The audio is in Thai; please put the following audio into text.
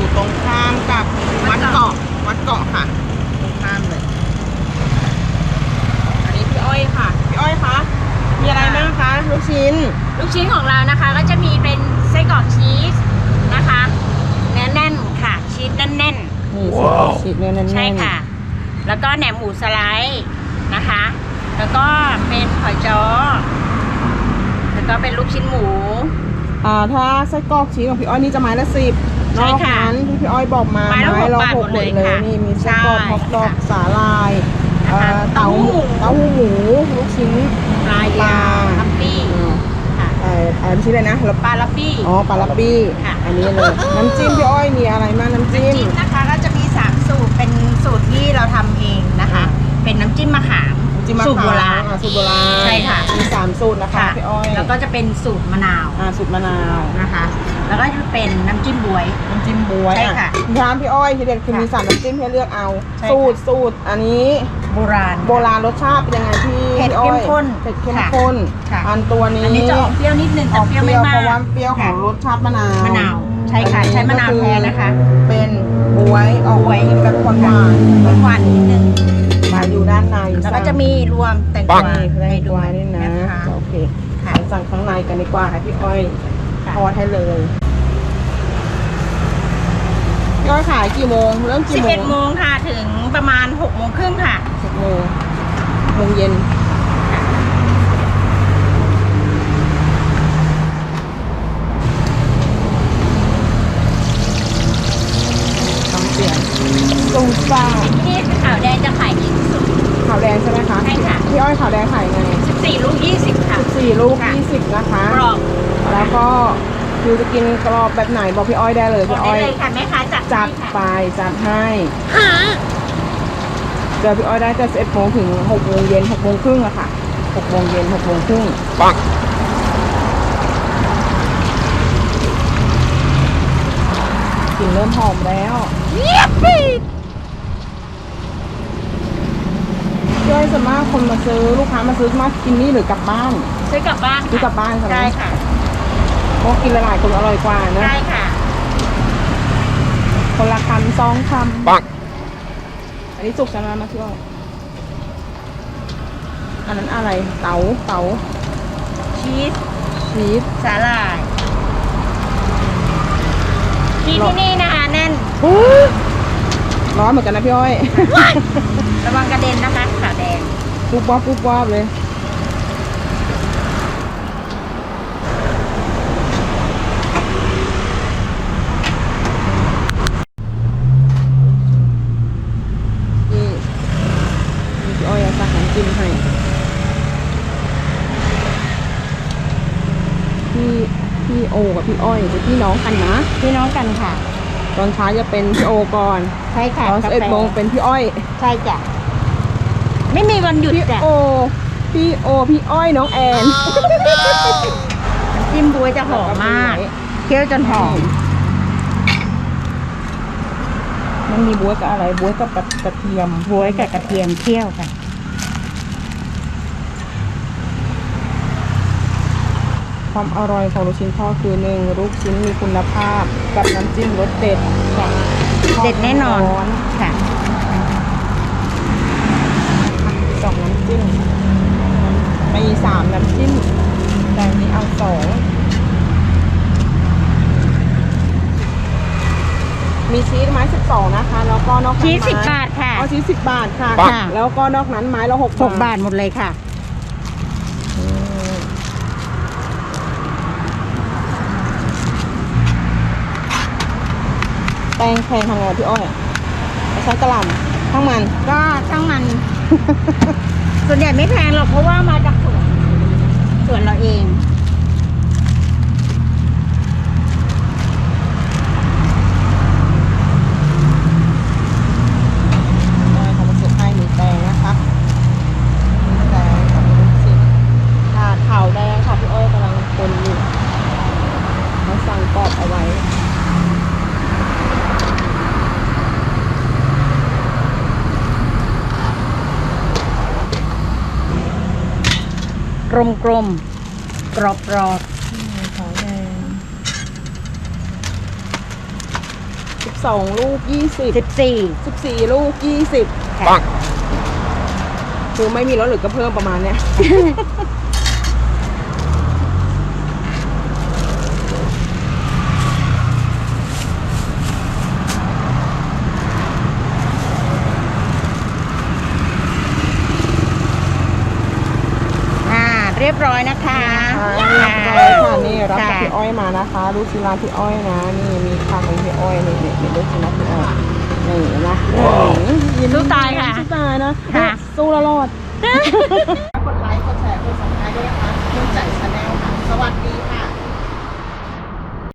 อ้อยนะคะอยู่ตรงข้ามกับวัดเกาะวัดเกาะค่ะ ตรงข้ามเลย อันนี้พี่อ้อยค่ะ พี่อ้อยคะ มีอะไรบ้างคะลูกชิ้น ลูกชิ้นของเรานะคะก็จะมีเป็นไส้กรอกชีสนะคะเนื้อแน่นค่ะ ชีสแน่นนี่ชิ้นเนื้อแน่นๆๆ ใช่ค่ะ แล้วก็แหนมหมูสไลด์นะคะ แล้วก็เป็นหอยจ้อแล้วก็เป็นลูกชิ้นหมู อ่าถ้าไส้กรอกชีสของพี่อ้อยนี่จะไม้ละสิบ ใช่นอกค่ะนั้นที่พี่อ้อยบอกมาไม้ละหกบาทหหมกดเลยค่ะนี่มีไส้กรอกใช่ฮอกดอกค่ะสาลายนะคะเอ่อเต้าหู้เต้าเต้าหู้หู้หมูลูกชิ้น ปลายาวลับบี้อืมค่ะเอ่อเอ่อชิ้นเลยนะแล้วปลาลับบี้ อ๋อปลาลับบี้ค่ะ อันนี้เลยน้ำจิ้มพี่อ้อยมีอะไรบ้างน้ำจิ้ม น้ำจิ้มนะคะก็จะมี 3 สูตร เป็นสูตรที่เราทำเองนะคะ เป็นน้ำจิ้มมะขามน้ำ จิ้มมะสูตรโบราณอ่สูตรโบราณใช่ค่ะ มีสามสูตรนะคะค่ะพี่อ้อยแล้วก็จะเป็นสูตรมะนาวอ่าสูตรมะนาวนะคะ แล้วก็จะเป็นน้ำจิ้มบวย น้ำจิ้มบวยใช่ค่ะอ่ร้านพี่อ้อยที่เด็ดคือค่ะมีสามน้ำจิ้มให้เลือกเอา ใช่สูตรค่ะสูตรอันนี้โบราณ โบราณรสชาติเป็นยังไงพี่เผ็ดพี่อ้อยเข้มข้นเผ็ดเข้มค่ะข้นค่ะ อันตัวนี้อันนี้จะออกเปรี้ยวนิดนึงอแต่อกเปเปรี้รี้ยยววไม่เพมากราะว่าเปรี้ยวของรสชาติมะนาวมะนาวใช่ค่ะอัใช้มะนาวแท้นะคะ เป็นบวยออกบวยกินแบบหวานหวานหวานๆนิดนึง มีรวมแตงกปังวาแรให้งด้กววายนี่นะนะคะโอเคค่ะสั่งข้างในกันดีกว่าให้พี่อ้อยค่ะทอดให้เลยพี่อ้อยขายกี่โมงเริ่มกี่โมง11โมงค่ะถึงประมาณ6โมงครึ่งค่ะสิบโมงโมงเย็นทำเสียงตุ้งฟ้าที่ขาวแดงจะขายดีที่สุด ขาวแดงใช่ไหมคะใช่ค่ะ พี่อ้อยขาวแดงขายไง14 ลูก 20 ค่ะ 14 ลูก ค่ะ 20 นะคะ กรอบแล้วก็คือจะกินกรอบแบบไหนบอกพี่อ้อยได้เลยบอพี่กอ้ได้อยเลยค่ะแม่ค้าจัดจัดให้ไปค่ะจัดให้หาเจอพี่อ้อยได้แต่11โมงถึง6โมงเย็น6โมงครึ่งอะค่ะ6โมงเย็น6โมงครึ่งปังกลิ่นเริ่มหอมแล้วพี่ อ้อยส่วนมากคนมาซื้อลูกค้ามาซื้อมากินนี่หรือกลับบ้าน ซื้อกลับบ้านซื้อกลับบ้านใช่ไหมใช่ค่ะเพราะกินหลายๆคนอร่อยกว่านะใช่ค่ะ คนละคำสองคำปังอันนี้สุกใช่ไหมมาพี่อ้อยอันนั้นอะไรเต๋าเต๋าชีสชีสสาหร่ายชีสที่นี่นะคะแน่น ร้อนเหมือนกันนะพี่อ้อย ระวังกระเด็นนะคะขาวแดงปุ๊บวับปุ๊บวับเลย นี่นี่พี่อ้อยเอาสั่งน้ำจิ้มให้พี่พี่โอกับพี่อ้อยเป็นพี่น้องกันนะ พี่น้องกันค่ะ ตอนเช้าจะเป็นพี่โอก่อน ใช่ค่ะตอนกาสิบเอ็ดแฟโมงเป็นพี่อ้อยใช่จ้ะไม่มีวันหยุดพี่จ้ะโอ พี่โอ พี่อ้อยน้องแอนน้ำจิ้มบวยจะหอมมากเคี่ยวจนหอมมันมีบ๊วยกับอะไรบ๊วยกับกระเทียมบวยกับกระเทียมเคี่ยวค่ะ ความอร่อยของลูกชิ้นทอดคือหนึ่งลูกชิ้นมีคุณภาพกับน้ำจิ้มรสเด็ดค่ะเด็ดแน่นอนร้ค่ะสองน้ำจิ้มมีสามน้ำจิ้มแต่อันนี้เอาสองมีชีสไม้สิบสองนะคะ แล้วก็นอกนั้นชีสไม้สิบบาทค่ะเอาชีสสิบบาทค่ะค่ะ แล้วก็นอกนั้นไม้ละหกหกบาทหมดเลยค่ะ แป้งแพงทำไงพี่อ้อยอะใช้กระหล่ำทั้งมัน ก็ช่างมัน ส่วนใหญ่ไม่แพงหรอกเพราะว่ามา กลมๆ กรอบขาวแดงสิบสองลูกยี่สิบสิบสี่สิบสี่ลูกยี่สิบปัง คือไม่มีแล้วหรือก็เพิ่มประมาณเนี้ย เรียบร้อยนะคะค่ะค่ะนี่รับจากพี่อ้อยมานะคะลูกชิ้นร้านพี่อ้อยนะ นี่มีทางของพี่อ้อยนี่นี่นี่ลูกชิ้นร้านพี่อ้อยนี่นะยิ้มสู้ตายค่ะสู้ตายนะสู้แล้วรอดกดไลค์กดแชร์กดซับสไครต์ด้วยนะคะนุ่นใจชาแนลค่ะ สวัสดีค่ะ